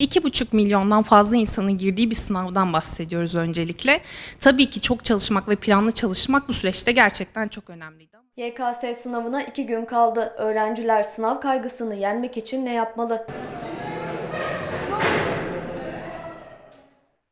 2,5 milyondan fazla insanın girdiği bir sınavdan bahsediyoruz öncelikle. Tabii ki çok çalışmak ve planlı çalışmak bu süreçte gerçekten çok önemliydi. YKS sınavına iki gün kaldı. Öğrenciler sınav kaygısını yenmek için ne yapmalı?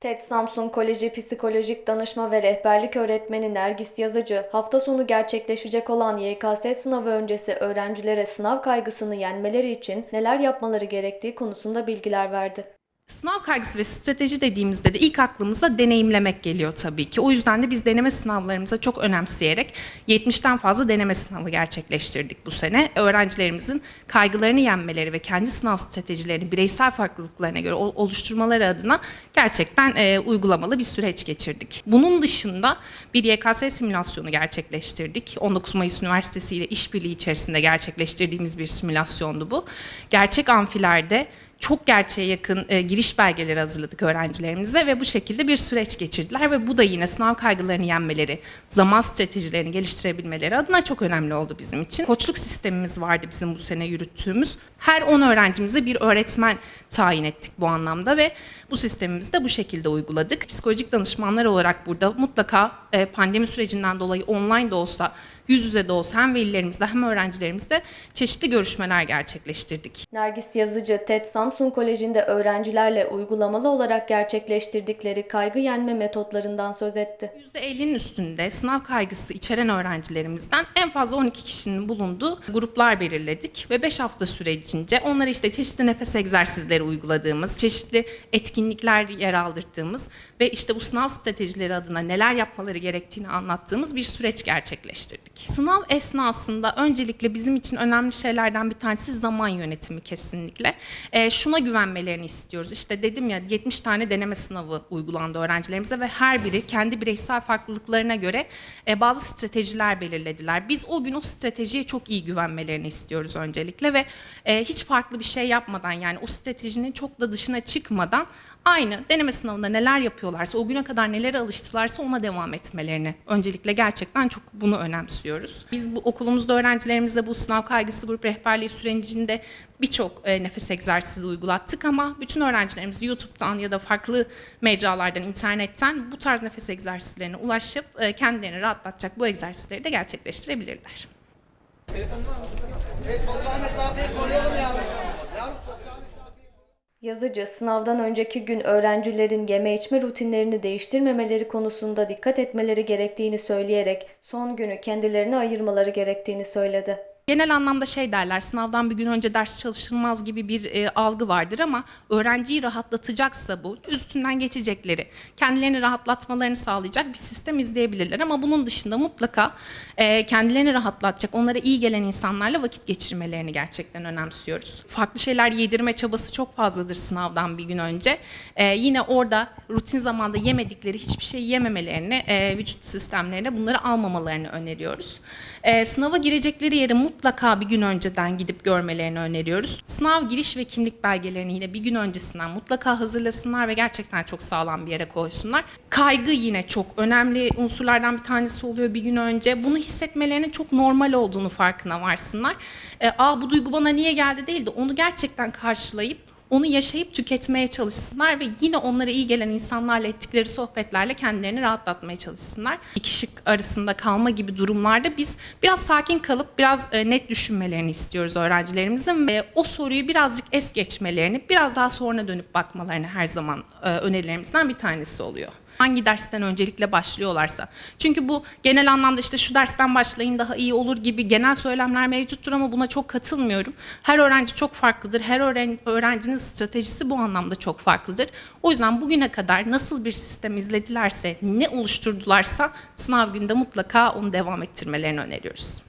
TED Samsun Koleji Psikolojik Danışma ve Rehberlik Öğretmeni Nergis Yazıcı, hafta sonu gerçekleşecek olan YKS sınavı öncesi öğrencilere sınav kaygısını yenmeleri için neler yapmaları gerektiği konusunda bilgiler verdi. Sınav kaygısı ve strateji dediğimizde de ilk aklımıza deneyimlemek geliyor tabii ki. O yüzden de biz deneme sınavlarımıza çok önemseyerek 70'ten fazla deneme sınavı gerçekleştirdik bu sene. Öğrencilerimizin kaygılarını yenmeleri ve kendi sınav stratejilerini bireysel farklılıklarına göre ol- oluşturmaları adına gerçekten e, uygulamalı bir süreç geçirdik. Bunun dışında bir YKS simülasyonu gerçekleştirdik. 19 Mayıs Üniversitesi ile işbirliği içerisinde gerçekleştirdiğimiz bir simülasyondu bu. Gerçek amfilerde çok gerçeğe yakın e, giriş belgeleri hazırladık öğrencilerimize ve bu şekilde bir süreç geçirdiler ve bu da yine sınav kaygılarını yenmeleri, zaman stratejilerini geliştirebilmeleri adına çok önemli oldu bizim için. Koçluk sistemimiz vardı bizim bu sene yürüttüğümüz. Her 10 öğrencimize bir öğretmen tayin ettik bu anlamda ve bu sistemimizi de bu şekilde uyguladık. Psikolojik danışmanlar olarak burada mutlaka e, pandemi sürecinden dolayı online de olsa yüz yüze de olsa hem velilerimizle hem öğrencilerimizle çeşitli görüşmeler gerçekleştirdik. Nergis Yazıcı, TED Samsun Koleji'nde öğrencilerle uygulamalı olarak gerçekleştirdikleri kaygı yenme metotlarından söz etti. %50'nin üstünde sınav kaygısı içeren öğrencilerimizden en fazla 12 kişinin bulunduğu gruplar belirledik ve 5 hafta sürecince onlara işte çeşitli nefes egzersizleri uyguladığımız, çeşitli etkinlikler yer aldırdığımız ve işte bu sınav stratejileri adına neler yapmaları gerektiğini anlattığımız bir süreç gerçekleştirdik. Sınav esnasında öncelikle bizim için önemli şeylerden bir tanesi zaman yönetimi kesinlikle. Ee, şuna güvenmelerini istiyoruz. İşte dedim ya 70 tane deneme sınavı uygulandı öğrencilerimize ve her biri kendi bireysel farklılıklarına göre e, bazı stratejiler belirlediler. Biz o gün o stratejiye çok iyi güvenmelerini istiyoruz öncelikle ve e, hiç farklı bir şey yapmadan yani o stratejinin çok da dışına çıkmadan aynı deneme sınavında neler yapıyorlarsa, o güne kadar nelere alıştılarsa ona devam etmelerini öncelikle gerçekten çok bunu önemsiyoruz. Biz bu okulumuzda öğrencilerimizle bu sınav kaygısı grup rehberliği sürecinde birçok e, nefes egzersizi uygulattık ama bütün öğrencilerimiz YouTube'dan ya da farklı mecralardan, internetten bu tarz nefes egzersizlerine ulaşıp e, kendilerini rahatlatacak bu egzersizleri de gerçekleştirebilirler. Evet sosyal mesafeyi koruyalım yavrum. Yazıcı, sınavdan önceki gün öğrencilerin yeme içme rutinlerini değiştirmemeleri konusunda dikkat etmeleri gerektiğini söyleyerek son günü kendilerine ayırmaları gerektiğini söyledi. Genel anlamda şey derler, sınavdan bir gün önce ders çalışılmaz gibi bir e, algı vardır ama öğrenciyi rahatlatacaksa bu, üstünden geçecekleri, kendilerini rahatlatmalarını sağlayacak bir sistem izleyebilirler. Ama bunun dışında mutlaka e, kendilerini rahatlatacak, onlara iyi gelen insanlarla vakit geçirmelerini gerçekten önemsiyoruz. Farklı şeyler yedirme çabası çok fazladır sınavdan bir gün önce. E, yine orada rutin zamanda yemedikleri hiçbir şey yememelerini, e, vücut sistemlerine bunları almamalarını öneriyoruz. E, sınava girecekleri yeri mutlaka bir gün önceden gidip görmelerini öneriyoruz. Sınav giriş ve kimlik belgelerini yine bir gün öncesinden mutlaka hazırlasınlar ve gerçekten çok sağlam bir yere koysunlar. Kaygı yine çok önemli unsurlardan bir tanesi oluyor bir gün önce. Bunu hissetmelerinin çok normal olduğunu farkına varsınlar. E, Aa bu duygu bana niye geldi değil de onu gerçekten karşılayıp onu yaşayıp tüketmeye çalışsınlar ve yine onlara iyi gelen insanlarla ettikleri sohbetlerle kendilerini rahatlatmaya çalışsınlar. İki şık arasında kalma gibi durumlarda biz biraz sakin kalıp biraz e, net düşünmelerini istiyoruz öğrencilerimizin ve o soruyu birazcık es geçmelerini, biraz daha sonra dönüp bakmalarını her zaman e, önerilerimizden bir tanesi oluyor hangi dersten öncelikle başlıyorlarsa. Çünkü bu genel anlamda işte şu dersten başlayın daha iyi olur gibi genel söylemler mevcuttur ama buna çok katılmıyorum. Her öğrenci çok farklıdır. Her öğren- öğrencinin stratejisi bu anlamda çok farklıdır. O yüzden bugüne kadar nasıl bir sistem izledilerse, ne oluşturdularsa sınav günde mutlaka onu devam ettirmelerini öneriyoruz.